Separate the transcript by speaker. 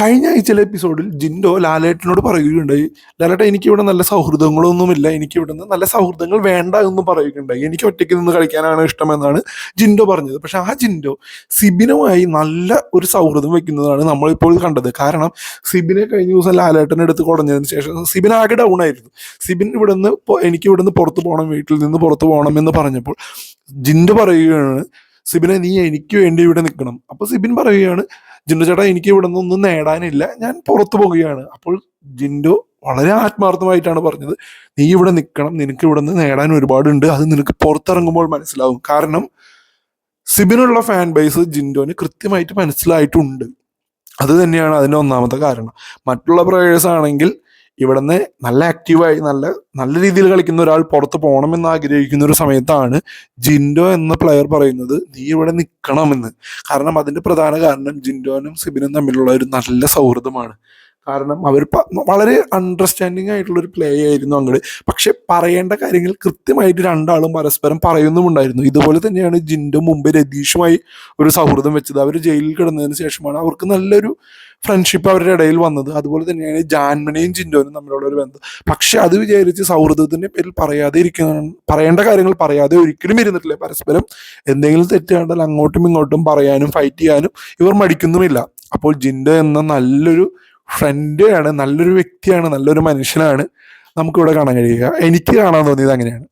Speaker 1: കഴിഞ്ഞ ആഴ്ചയിലെ എപ്പിസോഡിൽ ജിൻഡോ ലാലേട്ടനോട് പറയുകയുണ്ടായി. ലാലേട്ട എനിക്കിവിടെ നല്ല സൗഹൃദങ്ങളൊന്നുമില്ല. എനിക്കിവിടെ നിന്ന് നല്ല സൗഹൃദങ്ങൾ വേണ്ട എന്ന് പറയുകയുണ്ടായി. എനിക്ക് ഒറ്റയ്ക്ക് നിന്ന് കളിക്കാനാണ് ഇഷ്ടമെന്നാണ് ജിൻഡോ പറഞ്ഞത്. പക്ഷെ ആ ജിൻഡോ സിബിനുമായി നല്ല ഒരു സൗഹൃദം വെക്കുന്നതാണ് നമ്മളിപ്പോൾ കണ്ടത്. കാരണം സിബിനെ കഴിഞ്ഞ ദിവസം ലാലേട്ടനെ എടുത്ത് കുടഞ്ഞതിന് ശേഷം സിബിൻ ആകെ ഡൗൺ ആയിരുന്നു. സിബിൻ ഇവിടെ നിന്ന് എനിക്ക് ഇവിടെ നിന്ന് പുറത്ത് പോകണം വീട്ടിൽ നിന്ന് പുറത്ത് പോകണം എന്ന് പറഞ്ഞപ്പോൾ ജിൻഡോ പറയുകയാണ് സിബിനെ നീ എനിക്ക് വേണ്ടി ഇവിടെ നിൽക്കണം. അപ്പൊ സിബിൻ പറയുകയാണ് ജിൻഡോ ചേട്ടാ എനിക്ക് ഇവിടെ നിന്നൊന്നും നേടാനില്ല. ഞാൻ പുറത്തു പോകുകയാണ്. അപ്പോൾ ജിൻഡു വളരെ ആത്മാർത്ഥമായിട്ടാണ് പറഞ്ഞത് നീ ഇവിടെ നിൽക്കണം. നിനക്ക് ഇവിടെ നിന്ന് നേടാൻ ഒരുപാടുണ്ട്. അത് നിനക്ക് പുറത്തിറങ്ങുമ്പോൾ മനസ്സിലാവും. കാരണം സിബിനുള്ള ഫാൻ ബേസ് ജിൻഡോന് കൃത്യമായിട്ട് മനസ്സിലായിട്ടുണ്ട്. അത് തന്നെയാണ് അതിന്റെ ഒന്നാമത്തെ കാരണം. മറ്റുള്ള പ്രേയേഴ്സ് ആണെങ്കിൽ ഇവിടുന്ന് നല്ല ആക്റ്റീവായി നല്ല നല്ല രീതിയിൽ കളിക്കുന്ന ഒരാൾ പുറത്ത് പോകണമെന്ന് ആഗ്രഹിക്കുന്ന ഒരു സമയത്താണ് ജിൻഡോ എന്ന പ്ലെയർ പറയുന്നത് നീ ഇവിടെ നിൽക്കണമെന്ന് കാരണം അതിന്റെ പ്രധാന കാരണം ജിൻഡോനും സിബിനും തമ്മിലുള്ള ഒരു നല്ല സൗഹൃദമാണ്. കാരണം അവർ വളരെ അണ്ടർസ്റ്റാൻഡിങ് ആയിട്ടുള്ള ഒരു പ്ലേ ആയിരുന്നു അങ്ങോട്ട് പക്ഷെ പറയേണ്ട കാര്യങ്ങൾ കൃത്യമായിട്ട് രണ്ടാളും പരസ്പരം പറയുന്നുമുണ്ടായിരുന്നു. ഇതുപോലെ തന്നെയാണ് ജിൻഡും മുമ്പ് രതീഷുമായി ഒരു സൗഹൃദം വെച്ചത്. അവർ ജയിലിൽ കിടന്നതിന് ശേഷമാണ് അവർക്ക് നല്ലൊരു ഫ്രണ്ട്ഷിപ്പ് അവരുടെ ഇടയിൽ വന്നത്. അതുപോലെ തന്നെയാണ് ജാൻമനയും ജിൻഡോനും തമ്മിലുള്ള ഒരു ബന്ധം. പക്ഷെ അത് വിചാരിച്ച് സൗഹൃദത്തിന്റെ പേരിൽ പറയാതെ ഇരിക്കുന്ന പറയേണ്ട കാര്യങ്ങൾ പറയാതെ ഒരിക്കലും ഇരുന്നിട്ടില്ല. പരസ്പരം എന്തെങ്കിലും തെറ്റ് കണ്ടാൽ അങ്ങോട്ടും ഇങ്ങോട്ടും പറയാനും ഫൈറ്റ് ചെയ്യാനും ഇവർ മടിക്കുന്നുമില്ല. അപ്പോൾ ജിൻഡോ എന്ന നല്ലൊരു ഫ്രണ്ടാണ് നല്ലൊരു വ്യക്തിയാണ് നല്ലൊരു മനുഷ്യനാണ്. നമുക്കിവിടെ കാണാൻ കഴിയുക. എനിക്ക് കാണാൻ തോന്നിയത് അങ്ങനെയാണ്.